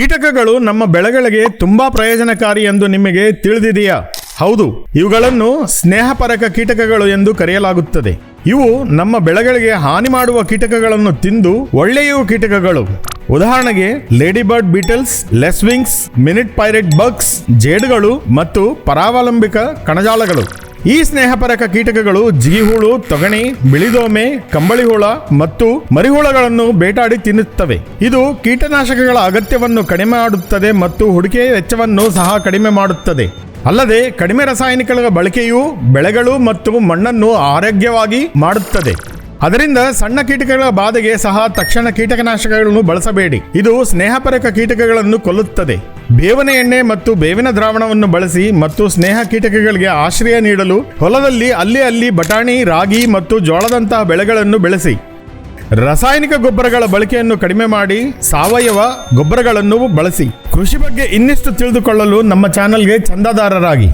ಕೀಟಕಗಳು ನಮ್ಮ ಬೆಳೆಗಳಿಗೆ ತುಂಬಾ ಪ್ರಯೋಜನಕಾರಿ ಎಂದು ನಿಮಗೆ ತಿಳಿದಿದೆಯಾ? ಹೌದು. ಇವುಗಳನ್ನು ಸ್ನೇಹಪರಕ ಕೀಟಕಗಳು ಎಂದು ಕರೆಯಲಾಗುತ್ತದೆ. ಇವು ನಮ್ಮ ಬೆಳೆಗಳಿಗೆ ಹಾನಿ ಮಾಡುವ ಕೀಟಕಗಳನ್ನು ತಿಂದು ಒಳ್ಳೆಯ ಕೀಟಕಗಳು. ಉದಾಹರಣೆಗೆ lady bird beetles, lacewings, minute pirate bugs, ಜೇಡುಗಳು ಮತ್ತು ಪರಾವಲಂಬಿಕ ಕಣಜಾಲಗಳು. ಈ ಸ್ನೇಹಪರಕ ಕೀಟಕಗಳು ಜಿಗಿಹುಳು, ತೊಗಣಿ, ಬಿಳಿದೋಮೆ, ಕಂಬಳಿಹುಳ ಮತ್ತು ಮರಿಹುಳಗಳನ್ನು ಬೇಟಾಡಿ ತಿನ್ನುತ್ತವೆ. ಇದು ಕೀಟನಾಶಕಗಳ ಅಗತ್ಯವನ್ನು ಕಡಿಮೆ ಮಾಡುತ್ತದೆ ಮತ್ತು ಹುಡುಕೆ ವೆಚ್ಚವನ್ನು ಸಹ ಕಡಿಮೆ ಮಾಡುತ್ತದೆ. ಅಲ್ಲದೆ ಕಡಿಮೆ ರಾಸಾಯನಿಕಗಳ ಬಳಕೆಯು ಬೆಳೆಗಳು ಮತ್ತು ಮಣ್ಣನ್ನು ಆರೋಗ್ಯವಾಗಿ ಮಾಡುತ್ತದೆ. ಅದರಿಂದ ಸಣ್ಣ ಕೀಟಕಗಳ ಬಾಧೆಗೆ ಸಹ ತಕ್ಷಣ ಕೀಟನಾಶಕಗಳನ್ನು ಬಳಸಬೇಡಿ. ಇದು ಸ್ನೇಹಪರಕ ಕೀಟಕಗಳನ್ನು ಕೊಲ್ಲುತ್ತದೆ. ಬೇವನ ಎಣ್ಣೆ ಮತ್ತು ಬೇವಿನ ದ್ರಾವಣವನ್ನು ಬಳಸಿ ಮತ್ತು ಸ್ನೇಹ ಕೀಟಕಗಳಿಗೆ ಆಶ್ರಯ ನೀಡಲು ಹೊಲದಲ್ಲಿ ಅಲ್ಲಿ ಅಲ್ಲಿ ಬಟಾಣಿ, ರಾಗಿ ಮತ್ತು ಜೋಳದಂತಹ ಬೆಳೆಗಳನ್ನು ಬೆಳೆಸಿ. ರಾಸಾಯನಿಕ ಗೊಬ್ಬರಗಳ ಬಳಕೆಯನ್ನು ಕಡಿಮೆ ಮಾಡಿ ಸಾವಯವ ಗೊಬ್ಬರಗಳನ್ನು ಬಳಸಿ. ಕೃಷಿ ಬಗ್ಗೆ ಇನ್ನಿಷ್ಟು ತಿಳಿದುಕೊಳ್ಳಲು ನಮ್ಮ ಚಾನೆಲ್ಗೆ ಚಂದಾದಾರರಾಗಿ.